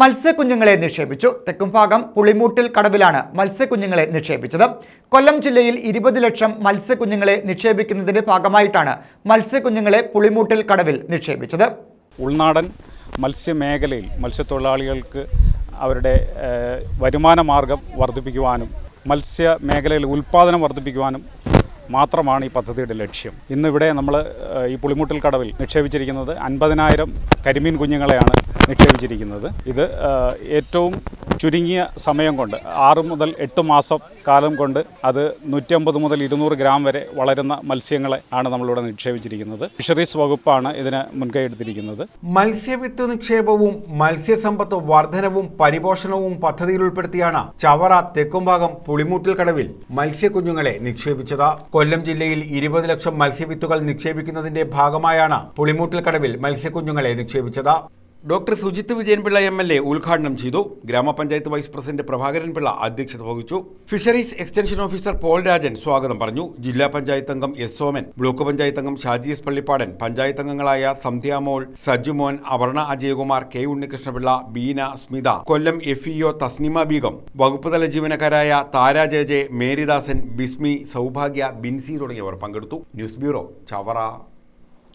മത്സ്യക്കുഞ്ഞുങ്ങളെ നിക്ഷേപിച്ചു. തെക്കുംഭാഗം പുളിമൂട്ടിൽ കടവിലാണ് മത്സ്യക്കുഞ്ഞുങ്ങളെ നിക്ഷേപിച്ചത്. കൊല്ലം ജില്ലയിൽ ഇരുപത് ലക്ഷം മത്സ്യക്കുഞ്ഞുങ്ങളെ നിക്ഷേപിക്കുന്നതിന്റെ ഭാഗമായിട്ടാണ് മത്സ്യക്കുഞ്ഞുങ്ങളെ പുളിമൂട്ടിൽ കടവിൽ നിക്ഷേപിച്ചത്. ഉൾനാടൻ മത്സ്യമേഖലയിൽ മത്സ്യത്തൊഴിലാളികൾക്ക് അവരുടെ വരുമാന മാർഗം വർദ്ധിപ്പിക്കുവാനും മത്സ്യ മേഖലയിൽ ഉൽപ്പാദനം വർദ്ധിപ്പിക്കുവാനും മാത്രമാണ് ഈ പദ്ധതിയുടെ ലക്ഷ്യം. ഇന്നിവിടെ നമ്മൾ ഈ പുളിമുട്ടിൽ കടവിൽ നിക്ഷേപിച്ചിരിക്കുന്നത് അൻപതിനായിരം കരിമീൻ കുഞ്ഞുങ്ങളെയാണ്. നിക്ഷേപിച്ചിരിക്കുന്നത്. ഇത് ഏറ്റവും ചുരുങ്ങിയ സമയം കൊണ്ട് ആറ് മുതൽ എട്ട് മാസം കാലം കൊണ്ട് അത് നൂറ്റമ്പത് മുതൽ ഇരുന്നൂറ് ഗ്രാം വരെ വളരുന്ന മത്സ്യങ്ങളെ ആണ് നമ്മളിവിടെ നിക്ഷേപിച്ചിരിക്കുന്നത്. ഫിഷറീസ് വകുപ്പാണ് ഇതിന് മുൻകൈ എടുത്തിരിക്കുന്നത്. മത്സ്യവിത്ത് നിക്ഷേപവും മത്സ്യസമ്പത്ത് വർധനവും പരിപോഷണവും പദ്ധതിയിൽ ഉൾപ്പെടുത്തിയാണ് ചവറ തെക്കുംഭാഗം പുളിമൂട്ടിൽ കടവിൽ മത്സ്യക്കുഞ്ഞുങ്ങളെ നിക്ഷേപിച്ചത്. കൊല്ലം ജില്ലയിൽ ഇരുപത് ലക്ഷം മത്സ്യവിത്തുകൾ നിക്ഷേപിക്കുന്നതിന്റെ ഭാഗമായാണ് പുളിമൂട്ടിൽ കടവിൽ മത്സ്യക്കുഞ്ഞുങ്ങളെ നിക്ഷേപിച്ചത്. Doctor Sujith Vijayanpillai M L A ഉദ്ഘാടനം ചെയ്തു. ഗ്രാമപഞ്ചായത്ത് വൈസ് പ്രസിഡന്റ് പ്രഭാകരൻ പിള്ള അധ്യക്ഷത വഹിച്ചു. Fisheries extension officer Paul Rajan സ്വാഗതം പറഞ്ഞു. ജില്ലാ പഞ്ചായത്ത് അംഗം എസ് സോമൻ ബ്ലോക്ക് പഞ്ചായത്ത് അംഗം ഷാജി എസ് പള്ളിപ്പാടൻ പഞ്ചായത്ത് അംഗങ്ങളായ Sandhyamol Sajumon Avarna Ajayakumar K Unnikrishnapillai Beena Smitha Kollam F EO Thasnima Beegum വകുപ്പുതല ജീവനക്കാരായ താര ജെ ജെ മേരിദാസൻ ബിസ്മി സൗഭാഗ്യ ബിൻസി തുടങ്ങിയവർ പങ്കെടുത്തു. News bureau Chavara.